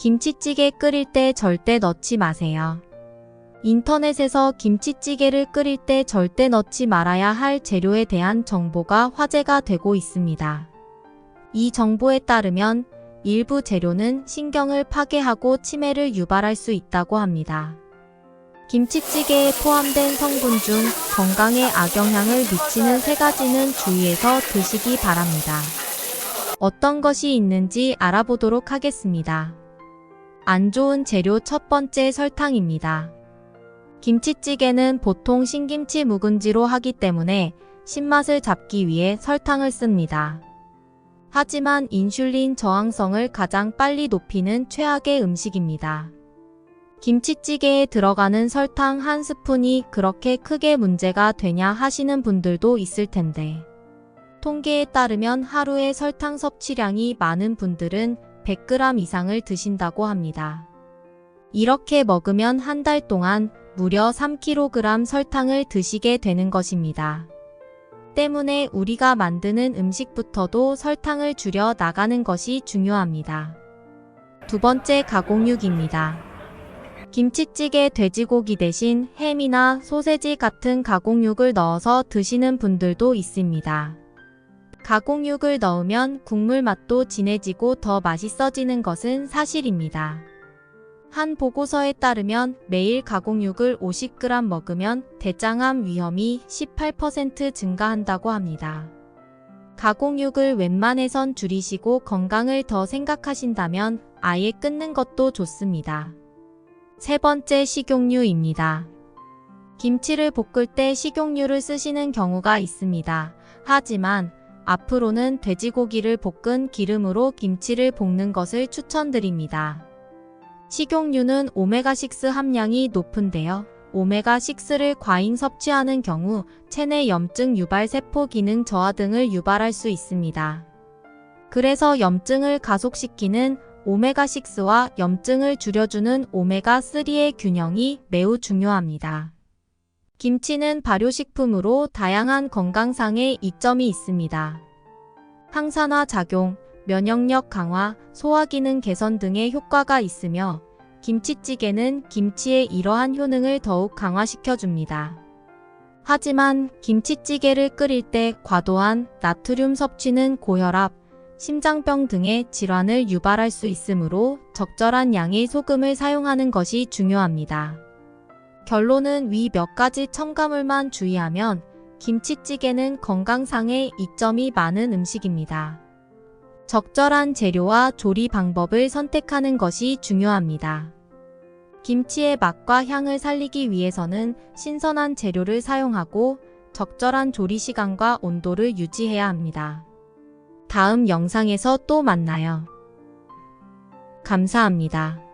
김치찌개 끓일 때 절대 넣지 마세요. 인터넷에서 김치찌개를 끓일 때 절대 넣지 말아야 할 재료에 대한 정보가 화제가 되고 있습니다. 이 정보에 따르면 일부 재료는 신경을 파괴하고 치매를 유발할 수 있다고 합니다. 김치찌개에 포함된 성분 중 건강에 악영향을 미치는 세 가지는 주의해서 드시기 바랍니다. 어떤 것이 있는지 알아보도록 하겠습니다. 안 좋은 재료 첫 번째 설탕입니다. 김치찌개는 보통 신김치 묵은지로 하기 때문에 신맛을 잡기 위해 설탕을 씁니다. 하지만 인슐린 저항성을 가장 빨리 높이는 최악의 음식입니다. 김치찌개에 들어가는 설탕 한 스푼이 그렇게 크게 문제가 되냐 하시는 분들도 있을 텐데. 통계에 따르면 하루에 설탕 섭취량이 많은 분들은 100g 이상을 드신다고 합니다. 이렇게 먹으면 한 달 동안 무려 3kg 설탕을 드시게 되는 것입니다. 때문에 우리가 만드는 음식부터도 설탕을 줄여 나가는 것이 중요합니다. 두 번째 가공육입니다. 김치찌개 돼지고기 대신 햄이나 소세지 같은 가공육을 넣어서 드시는 분들도 있습니다. 가공육을 넣으면 국물 맛도 진해지고 더 맛있어지는 것은 사실입니다. 한 보고서에 따르면 매일 가공육을 50g 먹으면 대장암 위험이 18% 증가한다고 합니다. 가공육을 웬만해선 줄이시고 건강을 더 생각하신다면 아예 끊는 것도 좋습니다. 세 번째 식용유입니다. 김치를 볶을 때 식용유를 쓰시는 경우가 있습니다. 하지만 앞으로는 돼지고기를 볶은 기름으로 김치를 볶는 것을 추천드립니다. 식용유는 오메가6 함량이 높은데요. 오메가6를 과잉 섭취하는 경우 체내 염증 유발 세포 기능 저하 등을 유발할 수 있습니다. 그래서 염증을 가속시키는 오메가6와 염증을 줄여주는 오메가3의 균형이 매우 중요합니다. 김치는 발효식품으로 다양한 건강상의 이점이 있습니다. 항산화 작용, 면역력 강화, 소화기능 개선 등의 효과가 있으며 김치찌개는 김치의 이러한 효능을 더욱 강화시켜줍니다. 하지만 김치찌개를 끓일 때 과도한 나트륨 섭취는 고혈압, 심장병 등의 질환을 유발할 수 있으므로 적절한 양의 소금을 사용하는 것이 중요합니다. 결론은 위 몇 가지 첨가물만 주의하면 김치찌개는 건강상의 이점이 많은 음식입니다. 적절한 재료와 조리 방법을 선택하는 것이 중요합니다. 김치의 맛과 향을 살리기 위해서는 신선한 재료를 사용하고 적절한 조리 시간과 온도를 유지해야 합니다. 다음 영상에서 또 만나요. 감사합니다.